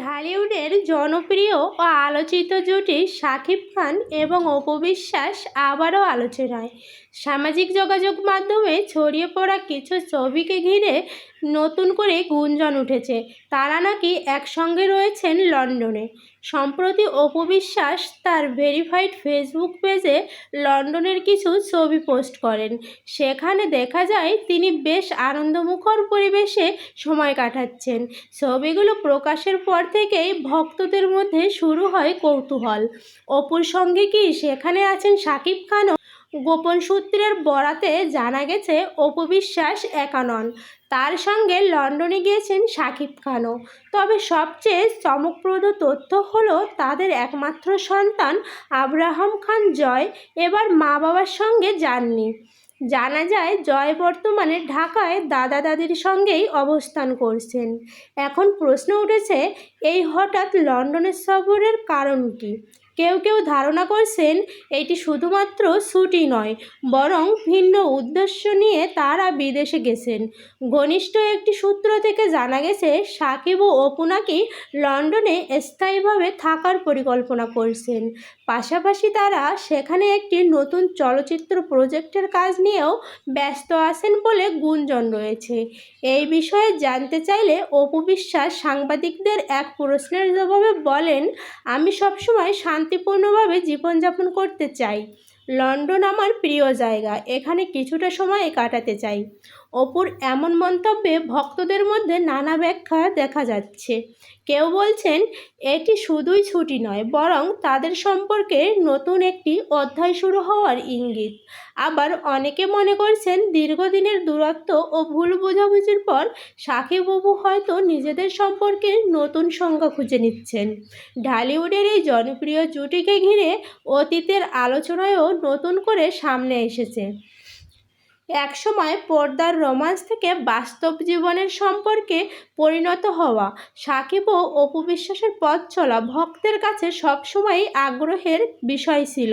ঢালিউডের জনপ্রিয় ও আলোচিত জুটি শাকিব খান এবং অপবিশ্বাস আবারও আলোচনায়। সামাজিক যোগাযোগ মাধ্যমে ছড়িয়ে পড়া কিছু ছবিকে ঘিরে নতুন করে গুঞ্জন উঠেছে। তারা নাকি একসঙ্গে রয়েছেন লন্ডনে। সম্প্রতি অপু বিশ্বাস তার ভেরিফাইড ফেসবুক পেজে লন্ডনের কিছু ছবি পোস্ট করেন। সেখানে দেখা যায় তিনি বেশ আনন্দমুখর পরিবেশে সময় কাটাচ্ছেন। ছবিগুলো প্রকাশের পর থেকেই ভক্তদের মধ্যে শুরু হয় কৌতূহল। অপুর সঙ্গে কি সেখানে আছেন শাকিব খানও? গোপন সূত্রের বরাতে জানা গেছে, অপু বিশ্বাস একা তার সঙ্গে লন্ডনে গিয়েছেন শাকিব খানও। তবে সবচেয়ে চমকপ্রদ তথ্য হলো তাদের একমাত্র সন্তান আব্রাহাম খান জয়, এবার মা বাবার সঙ্গে যাননি। জানা যায়, জয় বর্তমানে ঢাকায় দাদা দাদির সঙ্গেই অবস্থান করছেন। এখন প্রশ্ন উঠেছে, এই হঠাৎ লন্ডনের সফরের কারণ কী? কেউ কেউ ধারণা করছেন এটি শুধুমাত্র ছুটি নয়, বরং ভিন্ন উদ্দেশ্য নিয়ে তারা বিদেশে গেছেন। ঘনিষ্ঠ একটি সূত্র থেকে জানা গেছে, সাকিব ও অপু নাকি লন্ডনে স্থায়ীভাবে থাকার পরিকল্পনা করছেন। পাশাপাশি তারা সেখানে একটি নতুন চলচ্চিত্র প্রজেক্টের কাজ নিয়েও ব্যস্ত আছেন বলে গুঞ্জন রয়েছে। এই বিষয়ে জানতে চাইলে অপু বিশ্বাস সাংবাদিকদের এক প্রশ্নের জবাবে বলেন, আমি সবসময় শান্তিপূর্ণভাবে জীবনযাপন করতে চাই। লন্ডন আমার প্রিয় জায়গা। এখানে কিছুটা সময় কাটাতে চাই। অপুর এমন মন্তব্যে ভক্তদের মধ্যে নানা ব্যাখ্যা দেখা যাচ্ছে। কেউ বলছেন, এটি শুধুই ছুটি নয়, বরং তাদের সম্পর্কে নতুন একটি অধ্যায় শুরু হওয়ার ইঙ্গিত। আবার অনেকে মনে করছেন, দীর্ঘদিনের দূরত্ব ও ভুল বোঝাবুঝির পর সাকিব হয়তো নিজেদের সম্পর্কে নতুন সংজ্ঞা খুঁজে নিচ্ছেন। ঢালিউডের এই জনপ্রিয় জুটিকে ঘিরে অতীতের আলোচনায়ও নতুন করে সামনে এসেছে। একসময় পর্দার রোমান্স থেকে বাস্তব জীবনের সম্পর্কে পরিণত হওয়া, সাকিব ও অপু বিশ্বাসের পথ চলা ভক্তের কাছে সবসময়ই আগ্রহের বিষয় ছিল।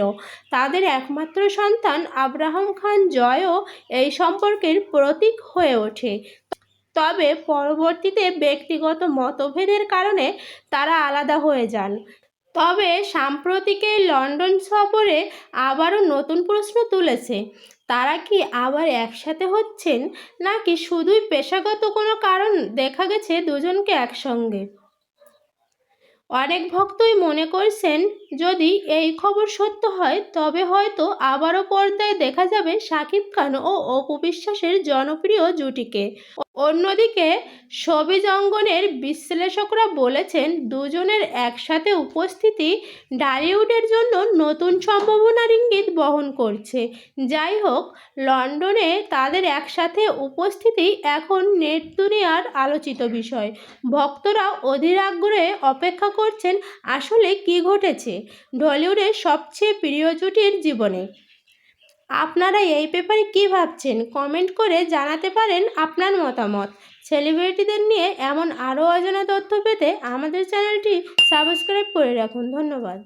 তাদের একমাত্র সন্তান আব্রাহাম খান জয়ও এই সম্পর্কের প্রতীক হয়ে ওঠে। তবে পরবর্তীতে ব্যক্তিগত মতভেদের কারণে তারা আলাদা হয়ে যান। তবে সাম্প্রতিক লন্ডন সফরে আবারও নতুন প্রশ্ন তুলেছে তারা কি আবার একসাথে হচ্ছেন? নাকি শুধুই পেশাগত কোনো কারণ দেখা গেছে দুজনকে একসঙ্গে? অনেক ভক্তই মনে করছেন, যদি এই খবর সত্য হয়, তবে হয়তো আবারও পর্দায় দেখা যাবে শাকিব খান ও অপু বিশ্বাসের জনপ্রিয় জুটিকে। অন্যদিকে, সবিজ অঙ্গনের বিশ্লেষকরা বলেছেন, দুজনের একসাথে উপস্থিতি ডালিউডের জন্য নতুন সম্ভাবনার ইঙ্গিত বহন করছে। যাই হোক, লন্ডনে তাদের একসাথে উপস্থিতি এখন নেট দুনিয়ার আলোচিত বিষয়। ভক্তরা অধীর আগ্রহে অপেক্ষা করছেন, আসলে কি ঘটেছে? ঢলিউডের সবচেয়ে প্রিয় জুটির জীবনে। আপনারা এই পেপারে কী ভাবছেন? কমেন্ট করে জানাতে পারেন আপনার মতামত। সেলিব্রিটিদের নিয়ে এমন আরও অজানা তথ্য পেতে আমাদের চ্যানেলটি সাবস্ক্রাইব করে রাখুন। ধন্যবাদ।